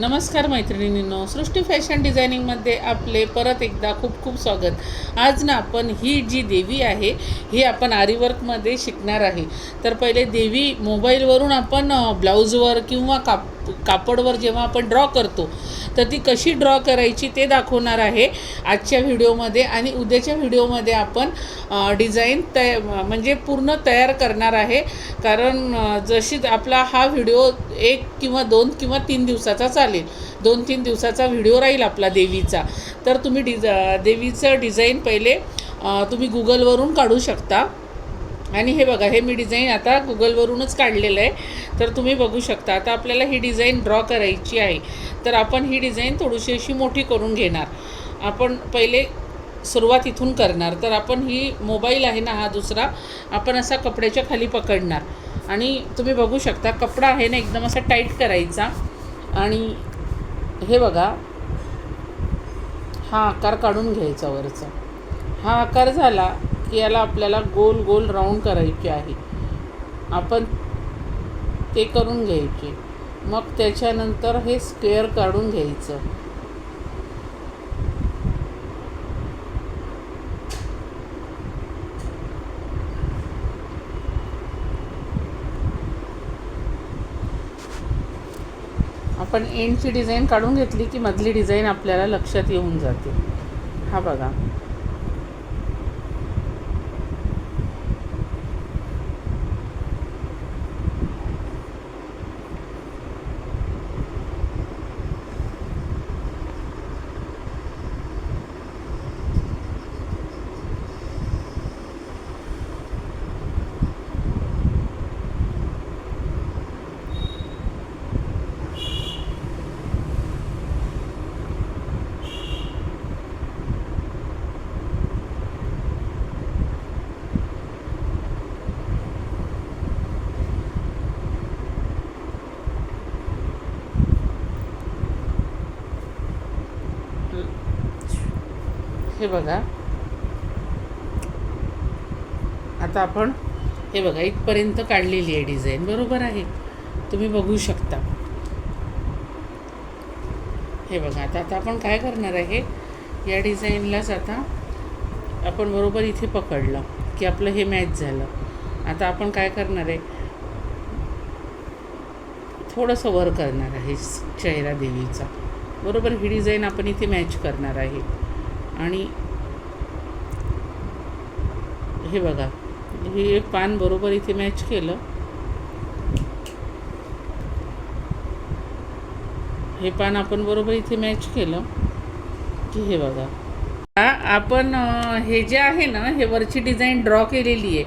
नमस्कार मैत्रिणींनो सृष्टी फॅशन डिझायनिंगमध्ये आपले परत एकदा खूप खूप स्वागत. आज ना आपण ही जी देवी आहे ही आपण आरीवर्कमध्ये शिकणार आहे. तर पहिले देवी मोबाईलवरून आपण ब्लाऊजवर किंवा काप कापडवर जेव्हा आपण ड्रॉ करतो तर ती कशी ड्रॉ करायची ते दाखवणार आहे आजच्या व्हिडिओमध्ये आणि उद्याच्या व्हिडिओमध्ये आपण डिझाईन तय म्हणजे पूर्ण तयार करणार आहे. कारण जशी आपला हा व्हिडिओ एक किंवा दोन किंवा तीन दिवसाचा चालेल. दोन तीन दिवसाचा व्हिडिओ राहील आपला देवीचा. तर तुम्ही डिझ देवीचं डिझाईन पहिले तुम्ही गुगलवरून काढू शकता. आणि हे बघा हे मी डिझाईन आता गुगलवरूनच काढलेलं आहे. तर तुम्ही बघू शकता आता आपल्याला ही डिझाईन ड्रॉ करायची आहे. तर आपण ही डिझाईन थोडीशी अशी मोठी करून घेणार. आपण पहिले सुरुवात इथून करणार. तर आपण ही मोबाईल आहे ना हा दुसरा आपण असा कपड्याच्या खाली पकडणार. आणि तुम्ही बघू शकता कपडा आहे ना एकदम असा टाईट करायचा. आणि हे बघा हा आकार काढून घ्यायचा वरचा. हा आकार झाला याला आपल्याला गोल गोल राऊंड करायचे आहे. आपण ते करून घ्यायचे. मग त्याच्यानंतर हे स्क्वेअर काढून घ्यायचं. आपण एंडची डिझाईन काढून घेतली की मधली डिझाईन आपल्याला लक्षात येऊन जाते. हा बघा. हे बघा. आता आपण हे बघा इथपर्यंत काढलेली आहे डिझाईन. बरोबर आहे. तुम्ही बघू शकता. हे बघा आता आता आपण काय करणार आहे? या डिझाईनलाच आता आपण बरोबर इथे पकडलं की आपलं हे मॅच झालं. आता आपण काय करणार आहे? थोडंसं वर करणार आहे चेहरा देवीचा. बरोबर ही डिझाईन आपण इथे मॅच करणार आहे. आणि हे बघा हे पान बरोबर इथे मॅच केलं. हे पान आपण बरोबर इथे मॅच केलं. की हे बघा. आपण हे जे आहे ना हे वरची डिझाईन ड्रॉ केलेली आहे.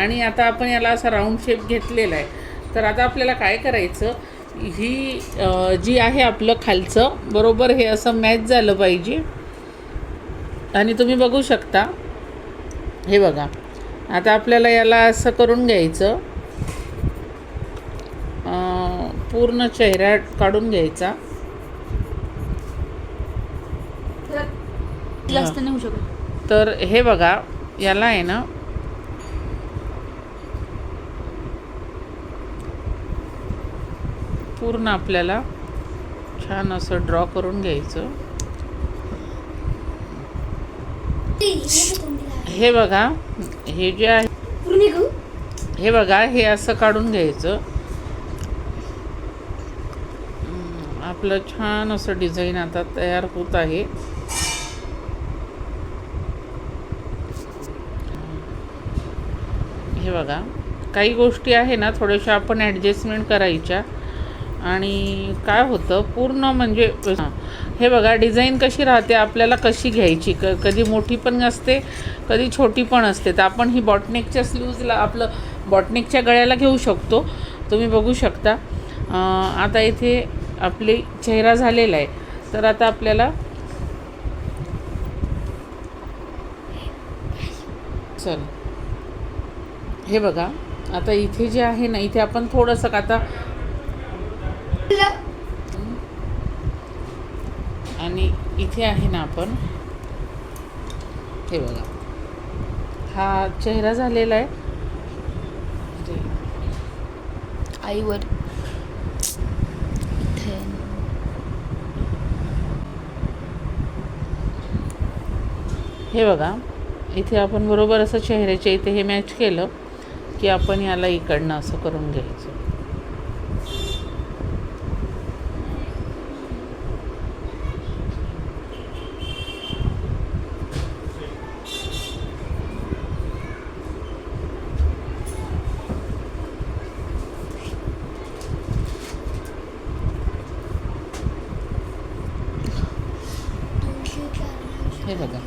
आणि आता आपण याला असा राऊंड शेप घेतलेला आहे. तर आता आपल्याला काय करायचं? ही जी आहे आपलं खालचं बरोबर हे असं मॅच झालं पाहिजे. आणि तुम्ही बघू शकता. हे बघा. आता आपल्याला याला असं करून घ्यायचं. पूर्ण चेहरा काढून घ्यायचा. तर हे बघा याला आहे ना. पूर्ण आपल्याला छान असं ड्रॉ करून घ्यायचं. हे बघा हे जे आहे हे बघा हे असं काढून घ्यायचं. आपलं छान असं डिझाईन आता तयार होत आहे. हे बघा काही गोष्टी आहे ना थोड्याशा आपण ॲडजस्टमेंट करायच्या. आणि काय होतं पूर्ण म्हणजे हे बघा डिझाईन कशी राहते आपल्याला कशी घ्यायची? क कधी मोठी पण असते कधी छोटी पण असते. तर आपण ही बॉटनेकच्या स्लूजला आपलं बॉटनेकच्या गळ्याला घेऊ शकतो. तुम्ही बघू शकता. आता इथे आपले चेहरा झालेला आहे. तर आता आपल्याला चल. हे बघा आता इथे जे आहे ना इथे आपण थोडंसं का आता आणि इथे आहे ना आपण हे बघा. हा चेहरा झालेला आहे. आईवर. हे बघा इथे आपण बरोबर असं चेहऱ्याच्या इथे हे मॅच केलं की आपण याला इकडनं असं करून घ्यायचं. हे बघा.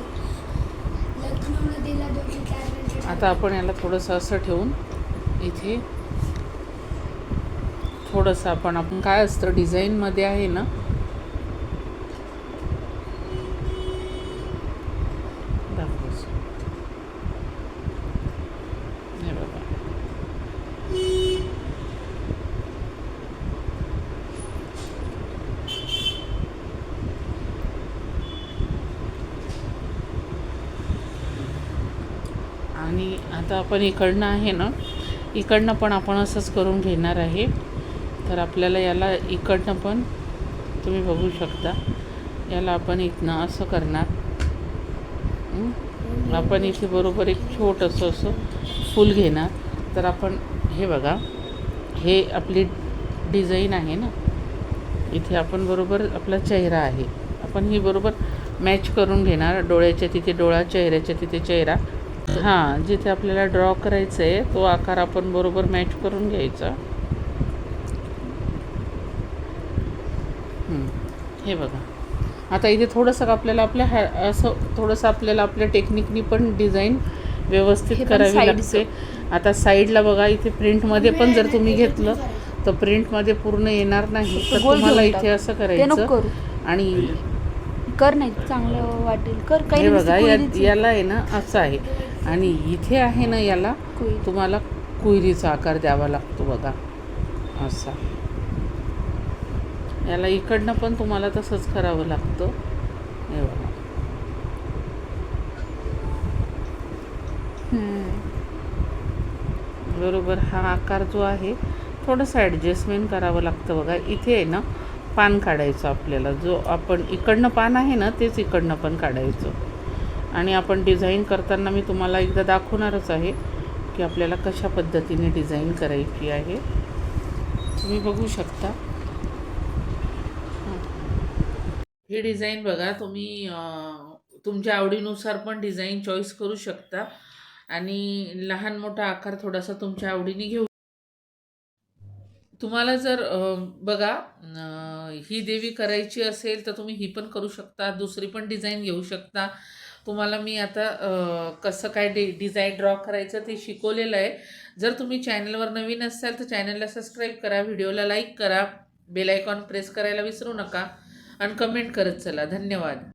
आता आपण याला थोडंसं असं ठेवून इथे थोडंसं आपण आपण काय असतं डिझाईनमध्ये आहे ना दाखवूच. हे बघा आणि आता आपण इकडनं आहे ना इकडनं पण आपण असंच करून घेणार आहे. तर आपल्याला याला इकडनं पण तुम्ही बघू शकता. याला आपण इथनं असं करणार. आपण इथे बरोबर एक छोटंसं असं फूल घेणार. तर आपण हे बघा हे आपली डिझाईन आहे ना. इथे आपण बरोबर आपला चेहरा आहे. आपण ही बरोबर मॅच करून घेणार. डोळ्याच्या तिथे डोळा चेहऱ्याच्या तिथे चेहरा. हां जिथे आपल्याला ड्रॉ करायचं आहे तो आकार आपण बरोबर मॅच करून घ्यायचा. हं, हे बघा. आता इथे थोडंसं आपल्याला आपल्या हॅ असं थोडंसं आपल्याला आपल्या टेक्निकनी पण डिझाईन व्यवस्थित करावी लागते. आता साईडला बघा इथे प्रिंटमध्ये पण जर तुम्ही घेतलं तर प्रिंटमध्ये पूर्ण येणार नाही. तर तुम्हाला इथे. असं करायचं करू. आणि कर नाही चांगलं वाटेल. कर काही बघा. याला आहे ना असं आहे. आणि इथे आहे ना याला. तुम्हाला कुयरीचा आकार द्यावा लागतो बघा. असा. याला इकडनं पण तुम्हाला तसंच करावं लागतं. हे बघा. हम्म. बरोबर हा आकार जो आहे थोडंसं ॲडजस्टमेंट करावं लागतं बघा. इथे आहे ना पान काढायचं आपल्याला. जो आपण इकडनं पान आहे ना तेच इकडनं पण काढायचं. आणि आपण डिझाईन करताना मी तुम्हाला एकदा दाखवणारच आहे की आपल्याला कशा पद्धतीने डिझाईन करायची आहे. तुम्ही बघू शकता. ही डिझाईन बघा तुम्ही तुमच्या आवडीनुसार पण डिझाईन चॉईस करू शकता. आणि लहान मोठा आकार थोडासा तुमच्या आवडीने घेऊ. तुम्हाला जर बघा ही देवी करायची असेल तर तुम्ही ही पण करू शकता दुसरी पण डिझाईन घेऊ शकता. तुम्हाला मी आता कसं काय डि डिझाईन ड्रॉ करायचं ते शिकवलेलं आहे. जर तुम्ही चॅनलवर नवीन असाल तर चॅनलला सबस्क्राईब करा व्हिडिओला लाईक करा बेल आयकॉन प्रेस करायला विसरू नका आणि कमेंट करत चला. धन्यवाद.